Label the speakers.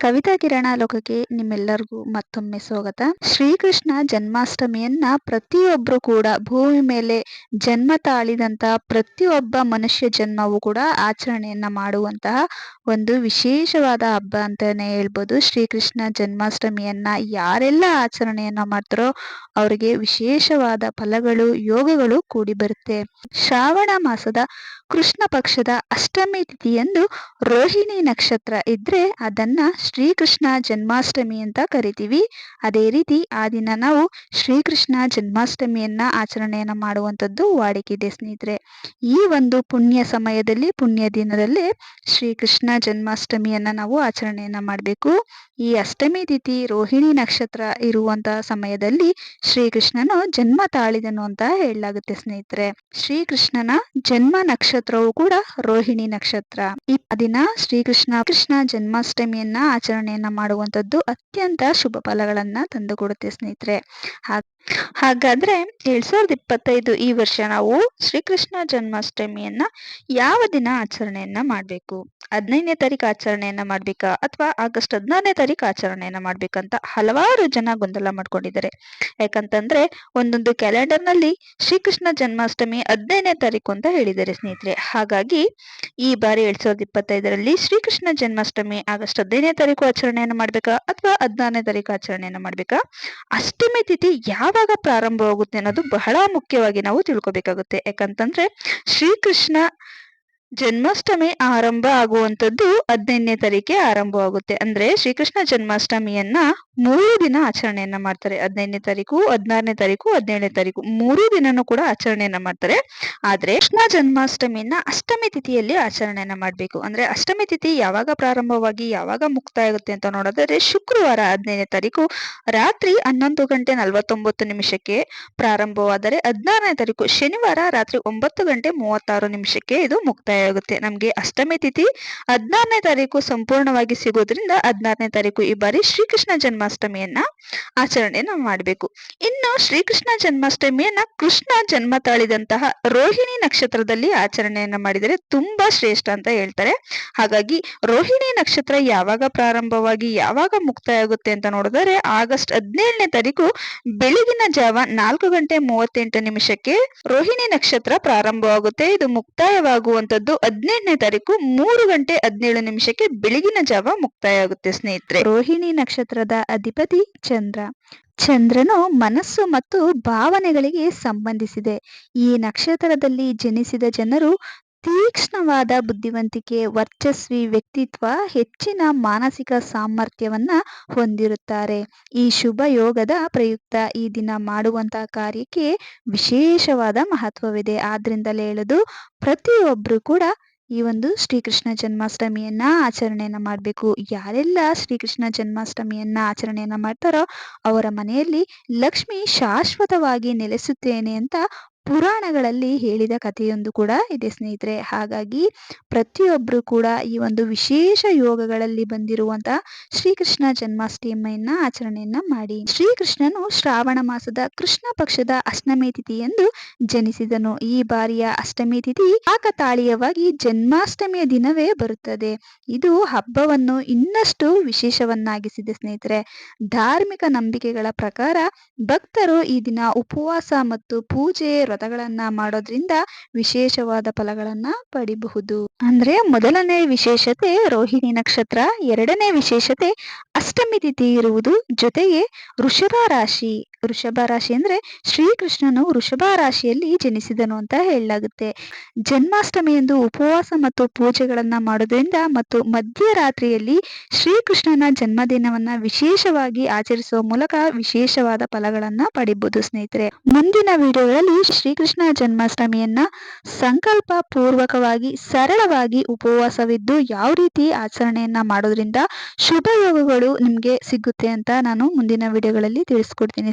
Speaker 1: ಕವಿತಾ ಕಿರಣ ಲೋಕಕ್ಕೆ ನಿಮ್ಮೆಲ್ಲರಿಗೂ ಮತ್ತೊಮ್ಮೆ ಸ್ವಾಗತ. ಶ್ರೀಕೃಷ್ಣ ಜನ್ಮಾಷ್ಟಮಿಯನ್ನ ಪ್ರತಿಯೊಬ್ಬರು ಕೂಡ ಭೂಮಿ ಮೇಲೆ ಜನ್ಮ ತಾಳಿದಂತ ಪ್ರತಿಯೊಬ್ಬ ಮನುಷ್ಯ ಜನ್ಮವೂ ಕೂಡ ಆಚರಣೆಯನ್ನ ಮಾಡುವಂತಹ ಒಂದು ವಿಶೇಷವಾದ ಹಬ್ಬ ಅಂತಾನೆ ಹೇಳ್ಬೋದು. ಶ್ರೀಕೃಷ್ಣ ಜನ್ಮಾಷ್ಟಮಿಯನ್ನ ಯಾರೆಲ್ಲ ಆಚರಣೆಯನ್ನ ಮಾಡ್ತಾರೋ ಅವರಿಗೆ ವಿಶೇಷವಾದ ಫಲಗಳು, ಯೋಗಗಳು ಕೂಡಿ ಬರುತ್ತೆ. ಶ್ರಾವಣ ಮಾಸದ ಕೃಷ್ಣ ಪಕ್ಷದ ಅಷ್ಟಮಿ ತಿಥಿಯಂದು ರೋಹಿಣಿ ನಕ್ಷತ್ರ ಇದ್ರೆ ಅದನ್ನ ಶ್ರೀಕೃಷ್ಣ ಜನ್ಮಾಷ್ಟಮಿ ಅಂತ ಕರಿತೀವಿ. ಅದೇ ರೀತಿ ಆ ದಿನ ನಾವು ಶ್ರೀಕೃಷ್ಣ ಜನ್ಮಾಷ್ಟಮಿಯನ್ನ ಆಚರಣೆಯನ್ನ ಮಾಡುವಂಥದ್ದು ವಾಡಿಕೆ ಸ್ನೇಹಿತರೆ. ಈ ಒಂದು ಪುಣ್ಯ ಸಮಯದಲ್ಲಿ, ಪುಣ್ಯ ದಿನದಲ್ಲಿ ಶ್ರೀಕೃಷ್ಣ ಜನ್ಮಾಷ್ಟಮಿಯನ್ನ ನಾವು ಆಚರಣೆಯನ್ನ ಮಾಡಬೇಕು. ಈ ಅಷ್ಟಮಿ ತಿಥಿ, ರೋಹಿಣಿ ನಕ್ಷತ್ರ ಇರುವಂತಹ ಸಮಯದಲ್ಲಿ ಶ್ರೀಕೃಷ್ಣನು ಜನ್ಮ ತಾಳಿದನು ಅಂತ ಹೇಳಲಾಗುತ್ತೆ ಸ್ನೇಹಿತರೆ. ಶ್ರೀಕೃಷ್ಣನ ಜನ್ಮ ನಕ್ಷತ್ರವು ಕೂಡ ರೋಹಿಣಿ ನಕ್ಷತ್ರ. ಈ ದಿನ ಶ್ರೀಕೃಷ್ಣ, ಕೃಷ್ಣ ಜನ್ಮಾಷ್ಟಮಿಯನ್ನ ಆಚರಣೆಯನ್ನ ಮಾಡುವಂತದ್ದು ಅತ್ಯಂತ ಶುಭ ಫಲಗಳನ್ನು ತಂದುಕೊಡುತ್ತೆ ಸ್ನೇಹಿತರೆ. ಹಾಗಾದ್ರೆ ಎರಡ್ ಸಾವಿರದ ಇಪ್ಪತ್ತೈದು ಈ ವರ್ಷ ನಾವು ಶ್ರೀಕೃಷ್ಣ ಜನ್ಮಾಷ್ಟಮಿಯನ್ನ ಯಾವ ದಿನ ಆಚರಣೆಯನ್ನ ಮಾಡ್ಬೇಕು? ಹದಿನೈದನೇ ತಾರೀಕು ಆಚರಣೆಯನ್ನ ಮಾಡ್ಬೇಕಾ? ಅಥವಾ ಆಗಸ್ಟ್ ಹದಿನಾರನೇ ತಾರೀಕು ಆಚರಣೆಯನ್ನ ಮಾಡ್ಬೇಕಂತ ಹಲವಾರು ಜನ ಗೊಂದಲ ಮಾಡ್ಕೊಂಡಿದ್ದಾರೆ. ಯಾಕಂತಂದ್ರೆ ಒಂದೊಂದು ಕ್ಯಾಲೆಂಡರ್ನಲ್ಲಿ ಶ್ರೀಕೃಷ್ಣ ಜನ್ಮಾಷ್ಟಮಿ ಹದಿನೈದನೇ ತಾರೀಕು ಅಂತ ಹೇಳಿದ್ದಾರೆ ಸ್ನೇಹಿತರೆ. ಹಾಗಾಗಿ ಈ ಬಾರಿ ಎರಡ್ ಸಾವಿರದ ಇಪ್ಪತ್ತೈದರಲ್ಲಿ ಶ್ರೀಕೃಷ್ಣ ಜನ್ಮಾಷ್ಟಮಿ ಆಗಸ್ಟ್ ಹದಿನೈದನೇ ತಾರೀಕು ಆಚರಣೆಯನ್ನ ಮಾಡ್ಬೇಕಾ? ಅಥವಾ ಹದಿನಾರನೇ ತಾರೀಕು ಆಚರಣೆಯನ್ನ ಮಾಡ್ಬೇಕಾ? ಅಷ್ಟಮಿ ತಿಥಿ ಯಾವ ಯಾವಾಗ ಪ್ರಾರಂಭವಾಗುತ್ತೆ ಅನ್ನೋದು ಬಹಳ ಮುಖ್ಯವಾಗಿ ನಾವು ತಿಳ್ಕೊಬೇಕಾಗುತ್ತೆ. ಯಾಕಂತಂದ್ರೆ ಶ್ರೀಕೃಷ್ಣ ಜನ್ಮಾಷ್ಟಮಿ ಆರಂಭ ಆಗುವಂತದ್ದು ಹದಿನೈದನೇ ತಾರೀಕೆ ಆರಂಭವಾಗುತ್ತೆ. ಅಂದ್ರೆ ಶ್ರೀಕೃಷ್ಣ ಜನ್ಮಾಷ್ಟಮಿಯನ್ನ ಮೂರು ದಿನ ಆಚರಣೆಯನ್ನ ಮಾಡ್ತಾರೆ. ಹದಿನೈದನೇ ತಾರೀಕು ಹದಿನಾರನೇ ತಾರೀಕು ಹದಿನೇಳನೇ ತಾರೀಕು ಮೂರು ದಿನನೂ ಕೂಡ ಆಚರಣೆಯನ್ನ ಮಾಡ್ತಾರೆ. ಆದ್ರೆ ಕೃಷ್ಣ ಜನ್ಮಾಷ್ಟಮಿಯನ್ನ ಅಷ್ಟಮಿ ತಿಥಿಯಲ್ಲಿ ಆಚರಣೆಯನ್ನ ಮಾಡ್ಬೇಕು. ಅಂದ್ರೆ ಅಷ್ಟಮಿ ತಿಥಿ ಯಾವಾಗ ಪ್ರಾರಂಭವಾಗಿ ಯಾವಾಗ ಮುಕ್ತಾಯ ಆಗುತ್ತೆ ಅಂತ ನೋಡೋದಾದ್ರೆ ಶುಕ್ರವಾರ ಹದಿನೈದನೇ ತಾರೀಕು ರಾತ್ರಿ ಹನ್ನೊಂದು ಗಂಟೆ ನಲವತ್ತೊಂಬತ್ತು ನಿಮಿಷಕ್ಕೆ ಪ್ರಾರಂಭವಾದರೆ ಹದಿನಾರನೇ ತಾರೀಕು ಶನಿವಾರ ರಾತ್ರಿ ಒಂಬತ್ತು ಗಂಟೆ ಮೂವತ್ತಾರು ನಿಮಿಷಕ್ಕೆ ಇದು ಮುಕ್ತಾಯ ಆಗುತ್ತೆ. ನಮ್ಗೆ ಅಷ್ಟಮಿ ತಿಥಿ ಹದಿನಾರನೇ ತಾರೀಕು ಸಂಪೂರ್ಣವಾಗಿ ಸಿಗೋದ್ರಿಂದ ಹದಿನಾರನೇ ತಾರೀಕು ಈ ಬಾರಿ ಶ್ರೀಕೃಷ್ಣ ಜನ್ಮಾಷ್ಟಮಿಯನ್ನ ಆಚರಣೆಯನ್ನ ಮಾಡಬೇಕು. ಇನ್ನು ಶ್ರೀಕೃಷ್ಣ ಜನ್ಮಾಷ್ಟಮಿಯನ್ನ ಕೃಷ್ಣ ಜನ್ಮ ತಾಳಿದಂತಹ ರೋಹಿಣಿ ನಕ್ಷತ್ರದಲ್ಲಿ ಆಚರಣೆಯನ್ನ ಮಾಡಿದರೆ ತುಂಬಾ ಶ್ರೇಷ್ಠ ಅಂತ ಹೇಳ್ತಾರೆ. ಹಾಗಾಗಿ ರೋಹಿಣಿ ನಕ್ಷತ್ರ ಯಾವಾಗ ಪ್ರಾರಂಭವಾಗಿ ಯಾವಾಗ ಮುಕ್ತಾಯ ಆಗುತ್ತೆ ಅಂತ ನೋಡಿದರೆ ಆಗಸ್ಟ್ ಹದಿನೇಳನೇ ತಾರೀಕು ಬೆಳಗಿನ ಜಾವ ನಾಲ್ಕು ಗಂಟೆ ಮೂವತ್ತೆಂಟು ನಿಮಿಷಕ್ಕೆ ರೋಹಿಣಿ ನಕ್ಷತ್ರ ಪ್ರಾರಂಭವಾಗುತ್ತೆ. ಇದು ಮುಕ್ತಾಯವಾಗುವಂತದ್ದು ಹದಿನೆಂಟನೇ ತಾರೀಕು ಮೂರು ಗಂಟೆ ಹದಿನೇಳು ನಿಮಿಷಕ್ಕೆ ಬೆಳಗಿನ ಜಾವ ಮುಕ್ತಾಯ ಆಗುತ್ತೆ ಸ್ನೇಹಿತರೆ. ರೋಹಿಣಿ ನಕ್ಷತ್ರದ ಅಧಿಪತಿ ಚಂದ್ರ. ಚಂದ್ರನು ಮನಸ್ಸು ಮತ್ತು ಭಾವನೆಗಳಿಗೆ ಸಂಬಂಧಿಸಿದೆ. ಈ ನಕ್ಷತ್ರದಲ್ಲಿ ಜನಿಸಿದ ಜನರು ತೀಕ್ಷ್ಣವಾದ ಬುದ್ಧಿವಂತಿಕೆ, ವರ್ಚಸ್ವಿ ವ್ಯಕ್ತಿತ್ವ, ಹೆಚ್ಚಿನ ಮಾನಸಿಕ ಸಾಮರ್ಥ್ಯವನ್ನ ಹೊಂದಿರುತ್ತಾರೆ. ಈ ಶುಭ ಯೋಗದ ಪ್ರಯುಕ್ತ ಈ ದಿನ ಮಾಡುವಂತಹ ಕಾರ್ಯಕ್ಕೆ ವಿಶೇಷವಾದ ಮಹತ್ವವಿದೆ. ಆದ್ದರಿಂದಲೇ ಹೇಳುದು, ಪ್ರತಿಯೊಬ್ರು ಕೂಡ ಈ ಒಂದು ಶ್ರೀಕೃಷ್ಣ ಜನ್ಮಾಷ್ಟಮಿಯನ್ನ ಆಚರಣೆಯನ್ನ ಮಾಡಬೇಕು. ಯಾರೆಲ್ಲ ಶ್ರೀಕೃಷ್ಣ ಜನ್ಮಾಷ್ಟಮಿಯನ್ನ ಆಚರಣೆಯನ್ನ ಮಾಡ್ತಾರೋ ಅವರ ಮನೆಯಲ್ಲಿ ಲಕ್ಷ್ಮಿ ಶಾಶ್ವತವಾಗಿ ನೆಲೆಸುತ್ತೇನೆ ಅಂತ ಪುರಾಣಗಳಲ್ಲಿ ಹೇಳಿದ ಕಥೆಯೊಂದು ಕೂಡ ಇದೆ ಸ್ನೇಹಿತರೆ. ಹಾಗಾಗಿ ಪ್ರತಿಯೊಬ್ಬರು ಕೂಡ ಈ ಒಂದು ವಿಶೇಷ ಯೋಗಗಳಲ್ಲಿ ಬಂದಿರುವಂತಹ ಶ್ರೀಕೃಷ್ಣ ಜನ್ಮಾಷ್ಟಮಿಯನ್ನ ಆಚರಣೆಯನ್ನ ಮಾಡಿ. ಶ್ರೀಕೃಷ್ಣನು ಶ್ರಾವಣ ಮಾಸದ ಕೃಷ್ಣ ಪಕ್ಷದ ಅಷ್ಟಮಿ ತಿಥಿಯಂದು ಜನಿಸಿದನು. ಈ ಬಾರಿಯ ಅಷ್ಟಮಿ ತಿಥಿ ಕಾಕತಾಳೀಯವಾಗಿ ಜನ್ಮಾಷ್ಟಮಿಯ ದಿನವೇ ಬರುತ್ತದೆ. ಇದು ಹಬ್ಬವನ್ನು ಇನ್ನಷ್ಟು ವಿಶೇಷವನ್ನಾಗಿಸಿದೆ ಸ್ನೇಹಿತರೆ. ಧಾರ್ಮಿಕ ನಂಬಿಕೆಗಳ ಪ್ರಕಾರ ಭಕ್ತರು ಈ ದಿನ ಉಪವಾಸ ಮತ್ತು ಪೂಜೆ ವ್ರತಗಳನ್ನ ಮಾಡೋದ್ರಿಂದ ವಿಶೇಷವಾದ ಫಲಗಳನ್ನ ಪಡಿಬಹುದು. ಅಂದ್ರೆ ಮೊದಲನೇ ವಿಶೇಷತೆ ರೋಹಿಣಿ ನಕ್ಷತ್ರ, ಎರಡನೇ ವಿಶೇಷತೆ ಅಷ್ಟಮಿ ತಿಥಿ ಇರುವುದು, ಜೊತೆಗೆ ವೃಷಭ ರಾಶಿ. ವೃಷಭ ರಾಶಿ ಅಂದ್ರೆ ಶ್ರೀಕೃಷ್ಣನು ವೃಷಭ ರಾಶಿಯಲ್ಲಿ ಜನಿಸಿದನು ಅಂತ ಹೇಳಲಾಗುತ್ತೆ. ಜನ್ಮಾಷ್ಟಮಿ ಎಂದು ಉಪವಾಸ ಮತ್ತು ಪೂಜೆಗಳನ್ನ ಮಾಡೋದ್ರಿಂದ ಮತ್ತು ಮಧ್ಯರಾತ್ರಿಯಲ್ಲಿ ಶ್ರೀಕೃಷ್ಣನ ಜನ್ಮದಿನವನ್ನ ವಿಶೇಷವಾಗಿ ಆಚರಿಸುವ ಮೂಲಕ ವಿಶೇಷವಾದ ಫಲಗಳನ್ನ ಪಡಿಬಹುದು ಸ್ನೇಹಿತರೆ. ಮುಂದಿನ ವಿಡಿಯೋಗಳಲ್ಲಿ ಶ್ರೀಕೃಷ್ಣ ಜನ್ಮಾಷ್ಟಮಿಯನ್ನ ಸಂಕಲ್ಪ ಪೂರ್ವಕವಾಗಿ ಸರಳವಾಗಿ ಉಪವಾಸವಿದ್ದು ಯಾವ ರೀತಿ ಆಚರಣೆಯನ್ನ ಮಾಡೋದ್ರಿಂದ ಶುಭ ಯೋಗಗಳು ನಿಮ್ಗೆ ಸಿಗುತ್ತೆ ಅಂತ ನಾನು ಮುಂದಿನ ವಿಡಿಯೋಗಳಲ್ಲಿ ತಿಳಿಸ್ಕೊಡ್ತೀನಿ